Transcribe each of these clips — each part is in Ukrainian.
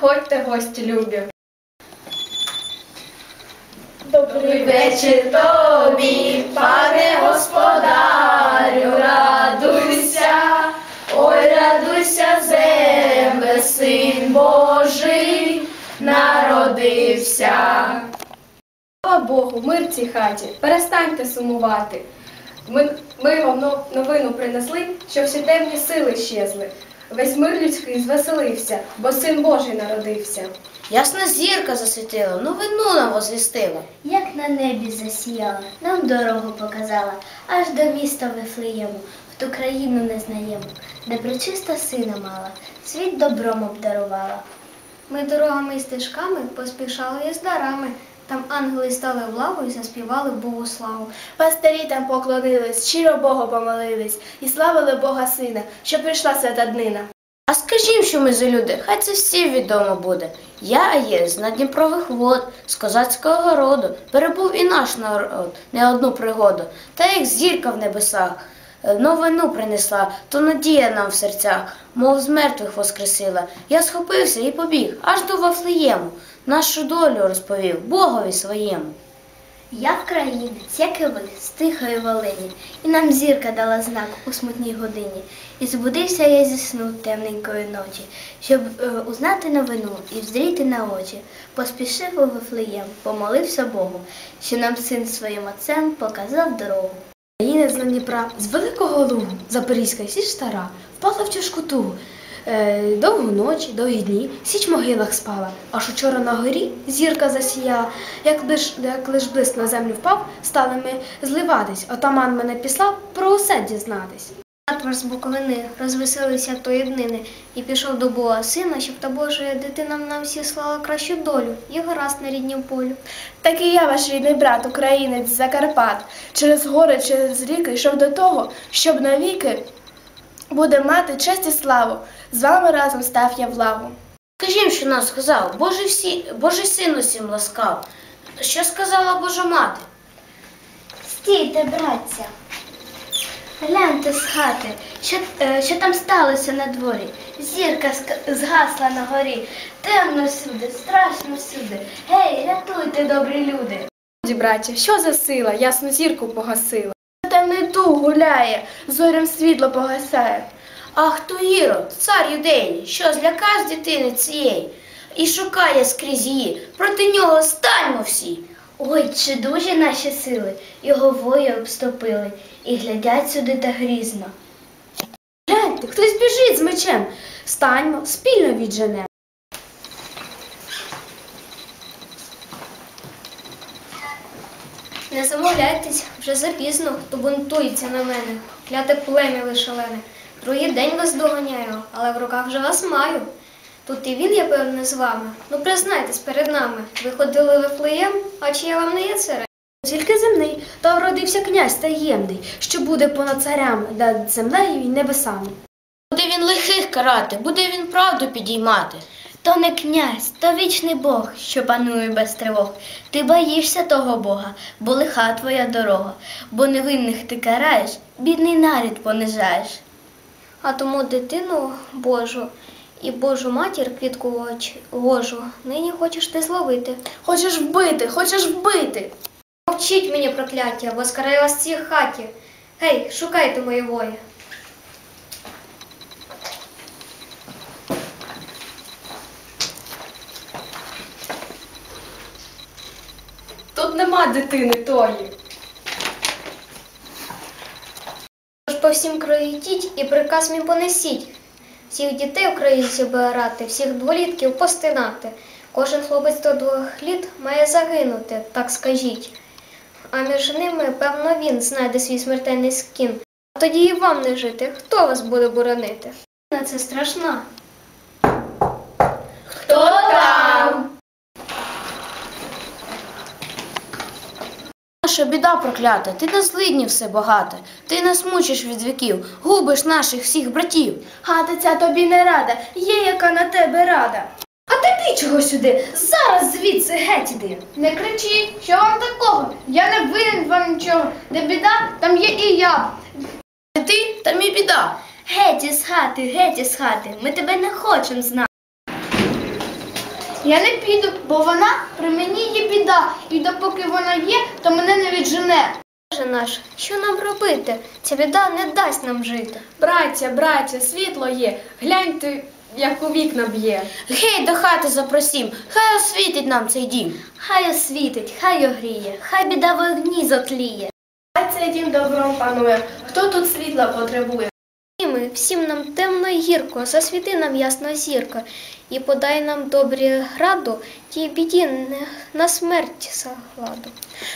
Ходьте, гості любі. Добрий вечір тобі, пане господарю, радуйся, ой, радуйся, земле, син Божий народився. Слава Богу, мир цій хаті. Перестаньте сумувати. Ми, ми вам новину принесли, що всі темні сили щезли. Весь мир людський звеселився, бо син Божий народився. Ясна зірка засвітила, новину нам возвістила. Як на небі засіяла, нам дорогу показала, аж до міста Вифлеєму, в ту країну незнаєму, де причиста сина мала, світ добром обдарувала. Ми дорогами і стежками поспішали із дарами. Там ангели стали в лаву і заспівали Богу славу. Пастирі там поклонились, щиро Богу помолились і славили Бога Сина, що прийшла свята днина. А скажім, що ми за люди, хай це всім відомо буде. Я є з надніпрових вод, з козацького роду, перебув і наш народ, не одну пригоду. Та як зірка в небесах, е, новину принесла, то надія нам в серцях, мов з мертвих воскресила. Я схопився і побіг аж до Вафлеєму, нашу долю розповів Богові своєму. Я вкраїнець, як і ви, з тихої волині, і нам зірка дала знак у смутній годині. І збудився я зі сну темненької ночі, щоб е, узнати новину і взріти на очі. Поспішив у Вифлеєм, помолився Богу, що нам син своїм отцем показав дорогу. Країна з Дніпра, з великого лугу, Запорізька січ стара, впала в тяжку тугу. Е, довгу ніч, довгі дні, січ в могилах спала, аж учора на горі зірка засіяла, як лиш, як лиш блиск на землю впав, стали ми зливатись. Отаман мене післав про усе дізнатись. Атвар з Буковини розвеселився тої днини і пішов до Бога сина, щоб та Божа дитина нам всі слала кращу долю, і гаразд на ріднім полю. Так і я, ваш рідний брат, українець з Закарпат, через гори, через ріки йшов до того, щоб навіки буде мати честь і славу. З вами разом став я в лаву. Скажім, що нам сказав, Божий, всі, Божий син усім ласкав. Що сказала Божа мати? Стійте, братця. Гляньте з хати, що, е, що там сталося на дворі. Зірка згасла на горі. Темно всюди, страшно всюди. Гей, рятуйте, добрі люди. Ді, браття, що за сила, ясну зірку погасила. Темний дух гуляє, зорям світло погасає. Ах то Ірод, цар юдеї, що злякав з дитини цієї і шукає скрізь її. Проти нього станьмо всі. Ой, чи дужі наші сили, його вої обступили, і глядять сюди та грізно. Гляньте, хтось біжить з мечем. Станьмо, спільно відженемо. Не замовляйтесь, вже запізно, хто бунтується на мене. Кляте плем'я лишелене. Другий день вас доганяю, але в руках вже вас маю. Тут і він, я певне, з вами. Ну, признайтесь перед нами. Ви ходили в Вифлеєм, а чи я вам не є царем? Тільки земний, та вродився князь таємний, що буде понад царями, над землею і небесами. Буде він лихих карати, буде він правду підіймати. То не князь, то вічний Бог, що панує без тривог. Ти боїшся того Бога, бо лиха твоя дорога, бо невинних ти караєш, бідний нарід понижаєш. А тому дитину Божу і Божу матір квітку гожу нині хочеш ти зловити. Хочеш вбити, хочеш вбити. Мовчіть мені прокляття, бо скараю вас в цій хаті. Гей, шукайте мої вої. Тут нема дитини тої. Тож по всім кроїтіть і приказ мій понесіть. Всіх дітей українців обирати, всіх дволітків постинати. Кожен хлопець до двох літ має загинути, так скажіть. А між ними, певно, він знайде свій смертельний скін. А тоді і вам не жити. Хто вас буде боронити? На це страшна. Хто там? Наша біда проклята, ти на злидні все багате, ти нас мучиш від віків, губиш наших всіх братів. Хата ця тобі не рада, є яка на тебе рада. А ти ти чого сюди? Зараз звідси геть іди. Не кричіть, що вам такого? Я не винен вам нічого. Де біда, там є і я. Не ти, там і біда. Геть із хати, геть із хати, ми тебе не хочемо знати. Я не піду, бо вона при мені є біда. І допоки вона є, то мене не віджене. Боже наш, що нам робити? Ця біда не дасть нам жити. Браття, браття, світло є. Гляньте, як у вікна б'є. Гей, до хати запросім, хай освітить нам цей дім. Хай освітить, хай огріє, хай біда в огні затліє. Хай цей дім добром панує. Хто тут світла потребує? І всім нам темно й гірко, засвіти нам ясна зірка, і подай нам добрі граду, тій біді на смерть загладу.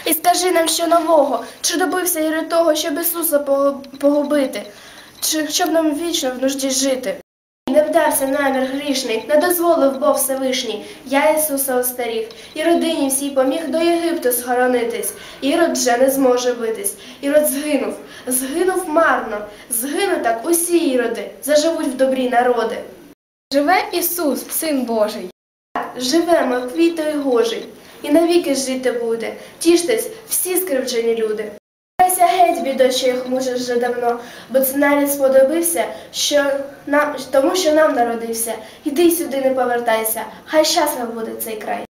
І скажи нам, що нового, чи добився Іри того, щоб Ісуса погубити, чи щоб нам вічно в нужді жити. Не вдався намір грішний, не дозволив Бог Всевишній. Я Ісуса остарів, і родині всій поміг до Єгипту схоронитись. Ірод вже не зможе битись. Ірод згинув, згинув марно, згинуть так усі іроди, заживуть в добрі народи. Живе Ісус, Син Божий. Живемо квітою гожий, і навіки жити буде. Тіштесь всі скривджені люди. Кайся геть, що їх мучиш вже давно, бо це нарід сподобився, що нам, тому що нам народився. Іди сюди, не повертайся, хай щаслив буде цей край.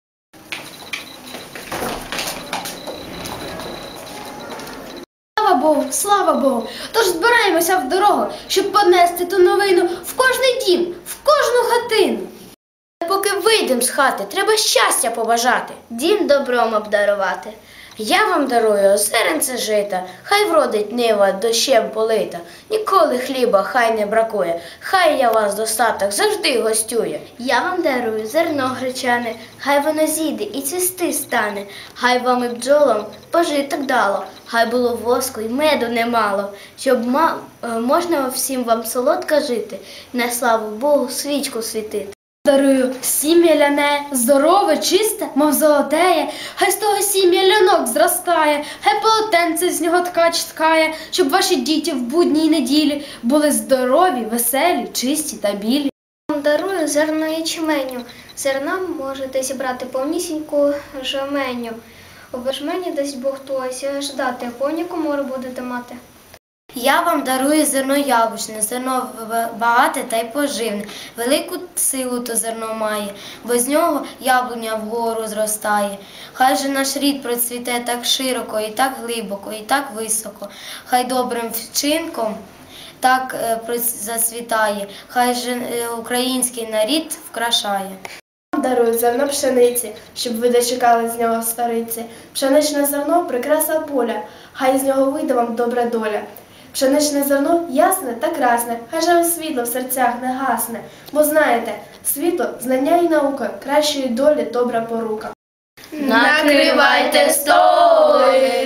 Слава Богу, слава Богу. Тож збираємося в дорогу, щоб понести ту новину в кожний дім, в кожну хатину. Поки вийдемо з хати, треба щастя побажати. Дім добром обдарувати. Я вам дарую озеренце жита, хай вродить нива дощем полита, ніколи хліба хай не бракує, хай я вас достаток завжди гостює. Я вам дарую зерно гречане, хай воно зійде і цвісти стане, хай вам і бджолам пожиток дало, хай було воску й меду немало, щоб е, можна всім вам солодко жити, на славу Богу свічку світити. Дарую сім'я ляне, здорове, чисте, мов золотеє, хай з того сім'я лянок зростає, хай полотенце з нього ткач ткає, щоб ваші діти в будні й неділі були здорові, веселі, чисті та білі. Дарую зерно ячменю. Зерна можете зібрати повнісіньку жменю. У вежмені дасть Бог тось ждати, коні комори будете мати. Я вам дарую зерно яблучне, зерно багате та й поживне. Велику силу то зерно має, бо з нього яблуня вгору зростає. Хай же наш рід процвіте так широко, і так глибоко, і так високо. Хай добрим вчинком так е, зацвітає, хай же е, український нарід вкрашає. Дарую зерно пшениці, щоб ви дочекали з нього стариці. Пшеничне зерно прикраса поля, хай з нього вийде вам добра доля. Пшеничне зерно ясне та красне, хай же світло в серцях не гасне. Бо знаєте, світло, знання і наука, кращої долі добра порука. Накривайте столи,